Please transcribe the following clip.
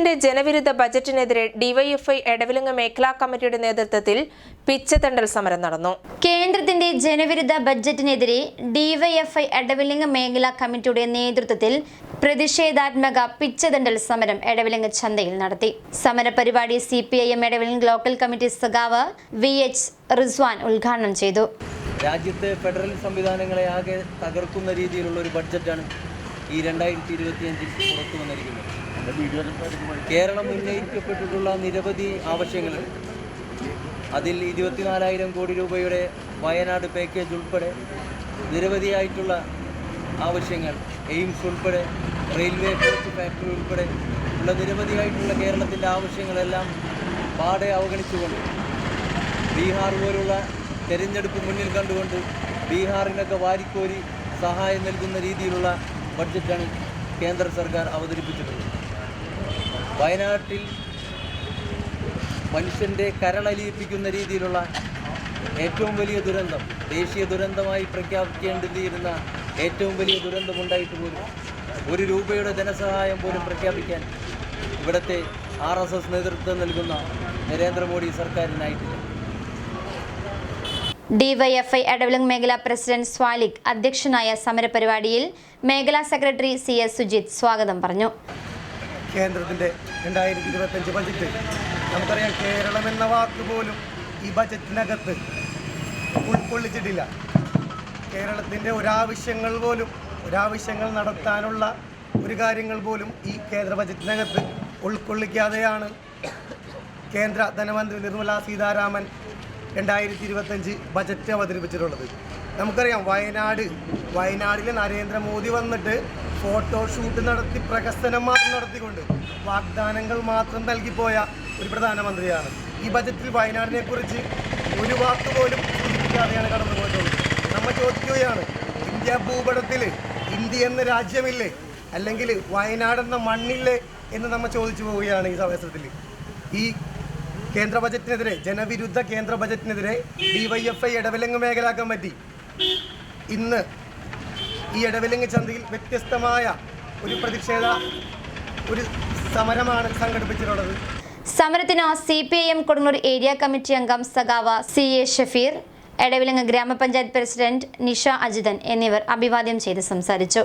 കേന്ദ്രത്തിന്റെ ജനവിരുദ്ധ ബജറ്റിനെതിരെ ഡിവൈഎഫ്ഐ എടവിലങ്ങ് മേഖലാ കമ്മിറ്റിയുടെ നേതൃത്വത്തിൽ പിച്ചതണ്ടൽ സമരം നടന്നു. കേന്ദ്രത്തിന്റെ ജനവിരുദ്ധ ബജറ്റിനെതിരെ ഡിവൈഎഫ്ഐ എടവിലങ്ങ് മേഖലാ കമ്മിറ്റിയുടെ നേതൃത്വത്തിൽ പ്രതിഷേധാത്മക പിച്ചതണ്ടൽ സമരം എടവിലങ്ങ് ചന്തയിൽ നടത്തി. സമരപരിപാടി C P I M Edavilangu local committee സഖാവ് വി എച്ച് റിസ്വാൻ ഉദ്ഘാടനം ചെയ്തു. രാജ്യത്തെ ഫെഡറൽ സംവിധാനങ്ങളെ ആകെ തകർക്കുന്ന രീതിയിലുള്ള ഒരു ബഡ്ജറ്റാണ് ഈ രണ്ടായിരത്തി ഇരുപത്തി അഞ്ചിൽ പുറത്തു വന്നിരിക്കുന്നത് കേരളം ഉന്നയിക്കപ്പെട്ടിട്ടുള്ള നിരവധി ആവശ്യങ്ങളുണ്ട്. അതിൽ ഇരുപത്തിനാലായിരം കോടി രൂപയുടെ വയനാട് പാക്കേജ് ഉൾപ്പെടെ നിരവധിയായിട്ടുള്ള ആവശ്യങ്ങൾ എയിംസ് ഉൾപ്പെടെ റെയിൽവേ കോച്ച് ഫാക്ടറി ഉൾപ്പെടെ ഉള്ള നിരവധിയായിട്ടുള്ള കേരളത്തിന്റെ ആവശ്യങ്ങളെല്ലാം പാടെ അവഗണിച്ചുകൊണ്ട് ബീഹാർ പോലുള്ള തെരഞ്ഞെടുപ്പ് മുന്നിൽ കണ്ടുകൊണ്ട് ബീഹാറിനൊക്കെ വാരിക്കോരി സഹായം നൽകുന്ന രീതിയിലുള്ള ബഡ്ജറ്റാണ് കേന്ദ്ര സർക്കാർ അവതരിപ്പിച്ചിട്ടുള്ളത്. വയനാട്ടിൽ മനുഷ്യന്റെ കരളലിയിപ്പിക്കുന്ന രീതിയിലുള്ള ഏറ്റവും വലിയ ദുരന്തം ദേശീയ ദുരന്തമായി പ്രഖ്യാപിക്കേണ്ടിയിരുന്ന ഏറ്റവും വലിയ ദുരന്തമുണ്ടായിട്ട് പോലും ഒരു രൂപയുടെ ധനസഹായം പോലും പ്രഖ്യാപിക്കാൻ ഇവിടുത്തെ ആർ എസ് എസ് നേതൃത്വം നൽകുന്ന നരേന്ദ്രമോദി സർക്കാരിനായിട്ടില്ല. ഡിവൈഎഫ്ഐ എടവിലങ്ങ് മേഖലാ പ്രസിഡന്റ് സ്വാലിക് അധ്യക്ഷനായ സമരപരിപാടിയിൽ മേഖലാ സെക്രട്ടറി സി എസ് സുജിത് സ്വാഗതം പറഞ്ഞു. കേന്ദ്രത്തിന്റെ രണ്ടായിരത്തി ഇരുപത്തഞ്ച് ബജറ്റ്. നമുക്കറിയാം കേരളം എന്ന വാക്ക് പോലും ഈ ബജറ്റിനകത്ത് ഉൾക്കൊള്ളിച്ചിട്ടില്ല. കേരളത്തിന്റെ ഒരാവശ്യങ്ങൾ പോലും ഒരാവശ്യങ്ങൾ നടത്താനുള്ള ഒരു കാര്യങ്ങൾ പോലും ഈ കേന്ദ്ര ബജറ്റിനകത്ത് ഉൾക്കൊള്ളിക്കാതെയാണ് കേന്ദ്ര ധനമന്ത്രി നിർമ്മലാ സീതാരാമൻ രണ്ടായിരത്തി ഇരുപത്തഞ്ച് ബജറ്റ് അവതരിപ്പിച്ചിട്ടുള്ളത്. നമുക്കറിയാം വയനാട് വയനാടിൽ നരേന്ദ്രമോദി വന്നിട്ട് ഫോട്ടോഷൂട്ട് നടത്തി പ്രകസനം മാത്രം നടത്തിക്കൊണ്ട് വാഗ്ദാനങ്ങൾ മാത്രം നൽകിപ്പോയ ഒരു പ്രധാനമന്ത്രിയാണ്. ഈ ബജറ്റിൽ വയനാടിനെ കുറിച്ച് ഒരു വാക്ക് പോലും സൂചിപ്പിക്കാതെയാണ് കടന്നു പോയിട്ടുള്ളത് നമ്മൾ ചോദിക്കുകയാണ് ഇന്ത്യ ഭൂപടത്തിൽ ഇന്ത്യ എന്ന രാജ്യമില്ലേ? അല്ലെങ്കിൽ വയനാടെന്ന മണ്ണില്ലേ? എന്ന് നമ്മൾ ചോദിച്ചു പോവുകയാണ് ഈ അവസരത്തിൽ ഈ കേന്ദ്ര ബജറ്റിനെതിരെ ജനവിരുദ്ധ കേന്ദ്ര ബജറ്റിനെതിരെ ഐ ഇടവിലങ്ങ് മേഖലാ കമ്മിറ്റി ഇന്ന് ഈ ഇടവിലങ്ങ് ചന്തയിൽ വ്യത്യസ്തമായ ഒരു പ്രതിഷേധ ഒരു സമരമാണ് സംഘടിപ്പിച്ചിട്ടുള്ളത്. സമരത്തിന് C P I M Kodungoor area committee അംഗം സഖാവ സി എ ഷഫീർ എടവിലങ്ങ് ഗ്രാമപഞ്ചായത്ത് പ്രസിഡന്റ് നിഷ അജിതൻ എന്നിവർ അഭിവാദ്യം ചെയ്ത് സംസാരിച്ചു.